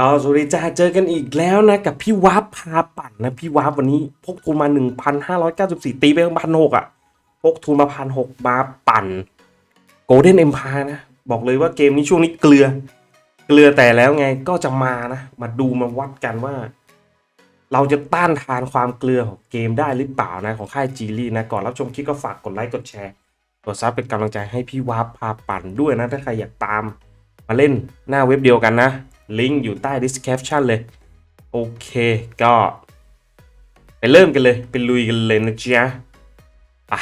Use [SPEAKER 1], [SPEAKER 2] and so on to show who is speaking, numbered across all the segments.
[SPEAKER 1] ก็สวัสดีจ้าเจอกันอีกแล้วนะ กับพี่วับพาปั่นนะ พี่วับวันนี้พกทุนมา 1,594 ตีไปพันหกอะพกทุนมาพันหกมาปั่น Golden Empire นะ บอกเลยว่าเกมนี้ช่วงนี้เกลือ เกลือแต่แล้วไงก็จะมานะ มาดูมาวัดกันว่า เราจะต้านทานความเกลือของเกมได้หรือเปล่านะ ของค่ายจีลี่นะ ก่อนรับชมคลิปก็ฝากกดไลค์กดแชร์กดซับเป็นกำลังใจให้พี่วับพาปั่นด้วยนะถ้าใครอยากตามมาเล่นหน้าเว็บเดียวกันนะ ลิงก์อยู่ใต้ description เลย โอเคก็ ไปเริ่มกันเลย ไปลุยกันเลยนะจ๊ะไป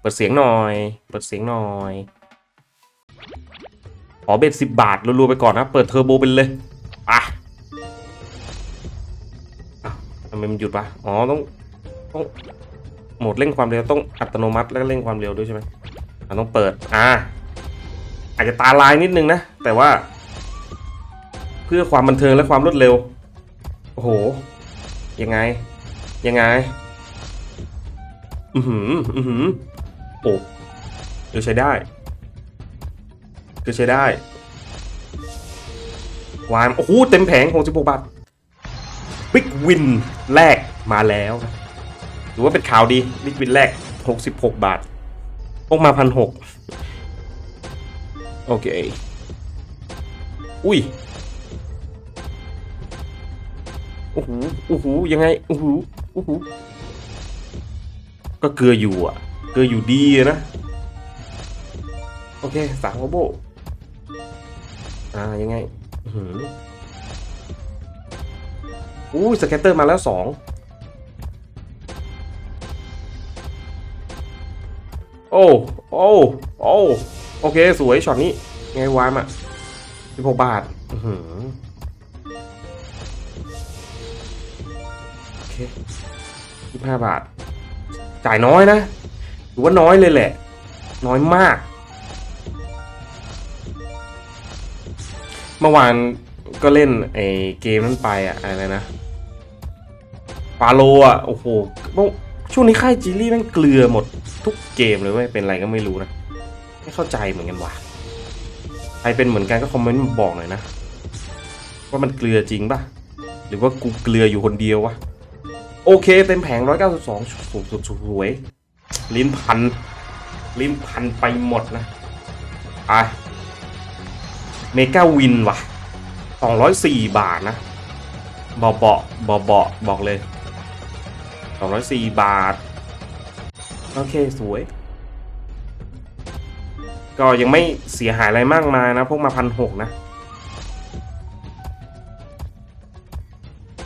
[SPEAKER 1] เปิดเสียงหน่อย เปิดเสียงหน่อยขอเบ็ดสิบบาทรัวๆไปก่อนนะ เปิดเทอร์โบไปเลยไปอ้าวทำไมมันหยุดวะอ๋อต้องต้องโหมดเร่งความเร็วต้องอัตโนมัติแล้วก็เร่งความเร็วด้วยใช่ไหมอะต้องเปิด อ่า อาจจะตาลายนิดนึงนะ แต่ว่า เพื่อความบันเทิงและความรวดเร็ว โอ้โห ยังไง ยังไง อือหือ อือหือ โอ้เดี๋ยวใช้ได้คือใช้ได้วานโอ้โห เต็มแผง66บาทบิ๊กวินแรกมาแล้วถือว่าเป็นข่าวดีบิ๊กวินแรก 66 บาทพกมาพันหกโอเค อุ้ย โอ้โหโอ้โหยังไงโอ้โหโอ้โหก็เกลืออยู่อะ เกลืออยู่ดีนะ โอเคสามโคโบอ่ายังไงอือหืออู้สแกตเตอร์มาแล้วสองโอ้โอ้โอ้โอเค สวยช็อตนี้ ไงวายมาสิบหกบาท อื้ ยี่ห้าบาท จ่ายน้อยนะถือว่าน้อยเลยแหละ น้อยมาก เมื่อวานก็เล่นไอ้เกมนั้นไปอะอะไรนะฟาโลอะโอ้โห ช่วงนี้ค่ายจิลลี่แม่งเกลือหมดทุกเกมเลยเว้ย เป็นอะไรก็ไม่รู้นะ ไม่เข้าใจเหมือนกันว่ะ ใครเป็นเหมือนกันก็คอมเมนต์มาบอกหน่อยนะ ว่ามันเกลือจริงป่ะ หรือว่ากูเกลืออยู่คนเดียววะ โอเคเต็มแผง 192สูงสุดสวยลิ้นพัน ลิ้นพันไปหมดนะไปเมกาวินว่ะ 204 บาทนะบอเบาบอเบาบอกเลย 204 บาท โอเคสวย ก็ยังไม่เสียหายอะไรมากมายนะ พวกมาพันหกนะ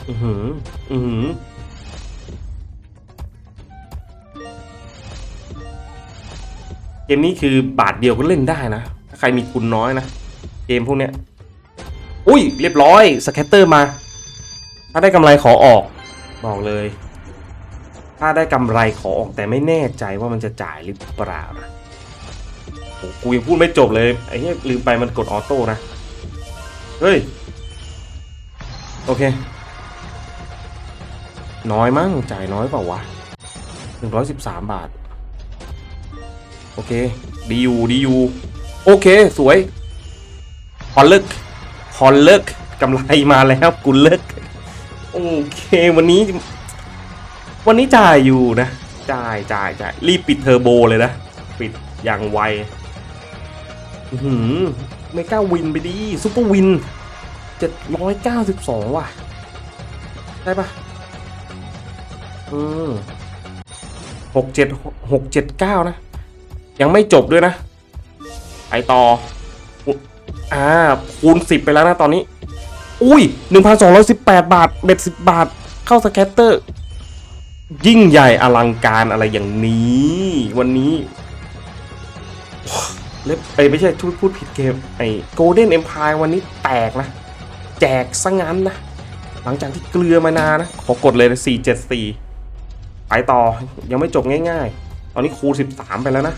[SPEAKER 1] อือหือ อือหือ เกมนี้คือบาทเดียวก็เล่นได้นะ ถ้าใครมีทุนน้อยนะ เกมพวกเนี้ย อุ้ย เรียบร้อย สแคตเตอร์มา ถ้าได้กำไรขอออก บอกเลย ถ้าได้กำไรขอออกแต่ไม่แน่ใจว่ามันจะจ่ายหรือเปล่านะโอ้กูยังพูดไม่จบเลยไอ้เนี้ยลืมไปมันกดออโต้นะ เฮ้ย โอเค น้อยมั้งจ่ายน้อยเปล่าวะหนึ่งร้อยสิบสามบาท โอเค ดีอยู่ดีอยู่โอเค สวยฮอนเลิกฮอนเลิกกำไรมาแล้วกูเลิกโอเค วันนี้ วันนี้จ่ายอยู่นะ จ่ายจ่ายจ่ายรีบปิดเทอร์โบเลยนะ ปิดอย่างไวอือหือไม่กล้าวินไปดีซุปเปอร์วินเจ็ดร้อยเก้าสิบสองว่ะ ได้ปะอืมหกเจ็ดหกเจ็ดเก้านะ ยังไม่จบด้วยนะไปต่ออุอ่าคูณสิบไปแล้วนะตอนนี้ อุ้ยหนึ่งพันสองร้อยสิบแปดบาทเบ็ดสิบบาท เข้าสแคตเตอร์ ยิ่งใหญ่อลังการอะไรอย่างนี้ วันนี้เล็บเอ้ยไม่ใช่พูดพูดผิดเกมไอ้โกลเด้นเอ็มพายวันนี้แตกนะ แจกซะงั้นนะ หลังจากที่เกลือมานานนะ ขอกดเลยนะสี่เจ็ดสี่ไปต่อยังไม่จบง่ายๆ ตอนนี้คูณสิบสามไปแล้วนะ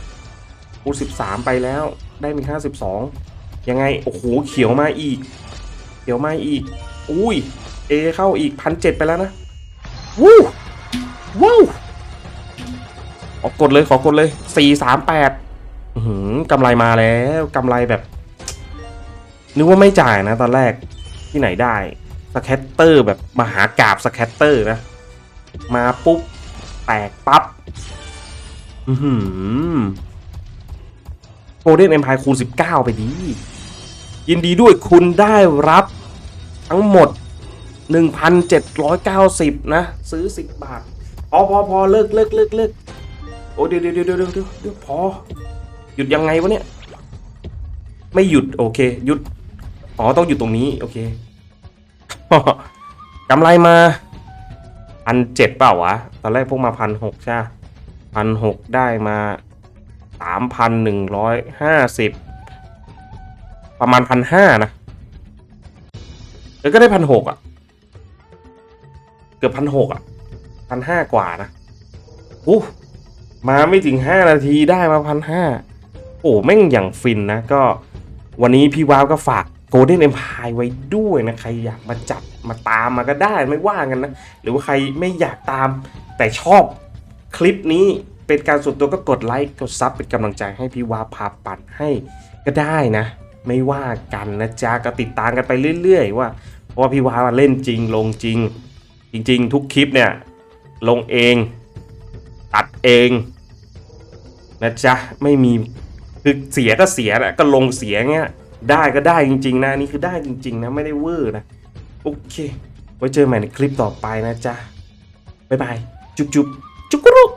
[SPEAKER 1] คูณสิบสามไปแล้ว ได้มีค่าสิบสองยังไง โอ้โห เขียวมาอีก เขียวมาอีก อุ้ย เอเข้าอีกพันเจ็ดไปแล้วนะ วู้ว้าวขอกดเลย ขอกดเลยสี่สามแปดกำไรมาแล้วกำไรแบบ นึกว่าไม่จ่ายนะ ตอนแรก ที่ไหนได้ สแคตเตอร์แบบมหากราบสแคตเตอร์นะ มาปุ๊บ แตกปั๊บ อือหือโกล เด้นเอ็มพายคูณ 19 ไปดี ยินดีด้วยคุณได้รับทั้งหมด 1,790 นะ ซื้อ 10 บาท พอพอพอเลิกเลิกเลิกเลิกโอ้เดี๋ยวเดี๋ยวเดี๋ยวเดี๋ยวเดี๋ยวเดี๋ยวพอ หยุดยังไงวะเนี่ย ไม่หยุดโอเค หยุด อ๋อ ต้องอยู่ตรงนี้ โอเคกำไรมาพันเจ็ดเปล่าวะ ตอนแรกพวกมาพันหกใช่พันหกได้มา สามพันหนึ่งร้อยห้าสิบประมาณพันห้านะแล้วก็ได้พันหกอะ เกือบพันหกอะพันห้ากว่านะอู้มาไม่ถึงห้านาทีได้มาพันห้าโอ้แม่งอย่างฟินนะก็วันนี้พี่ว้าวก็ฝาก Golden Empire ไว้ด้วยนะ ใครอยากมาจัดมาตามมาก็ได้ไม่ว่ากันนะ หรือว่าใครไม่อยากตามแต่ชอบคลิปนี้ เป็นการส่วนตัวก็กดไลค์กดซับเป็นกำลังใจให้พี่วาพาปัดให้ก็ได้นะ ไม่ว่ากันนะจ๊ะก็ติดตามกันไปเรื่อย ๆ ว่าเพราะว่าพี่วาเล่นจริงลงจริง จริง ๆ ทุกคลิปเนี่ยลงเองตัดเองนะจ๊ะไม่มีคือเสียก็เสียแหละก็ลงเสียเงี้ยได้ก็ได้จริง ๆ นะนี่คือได้จริง ๆ นะไม่ได้เวอร์นะโอเค ไว้เจอใหม่ในคลิปต่อไปนะจ๊ะบ๊ายบายจุ๊บจุ๊บจุ๊กรุก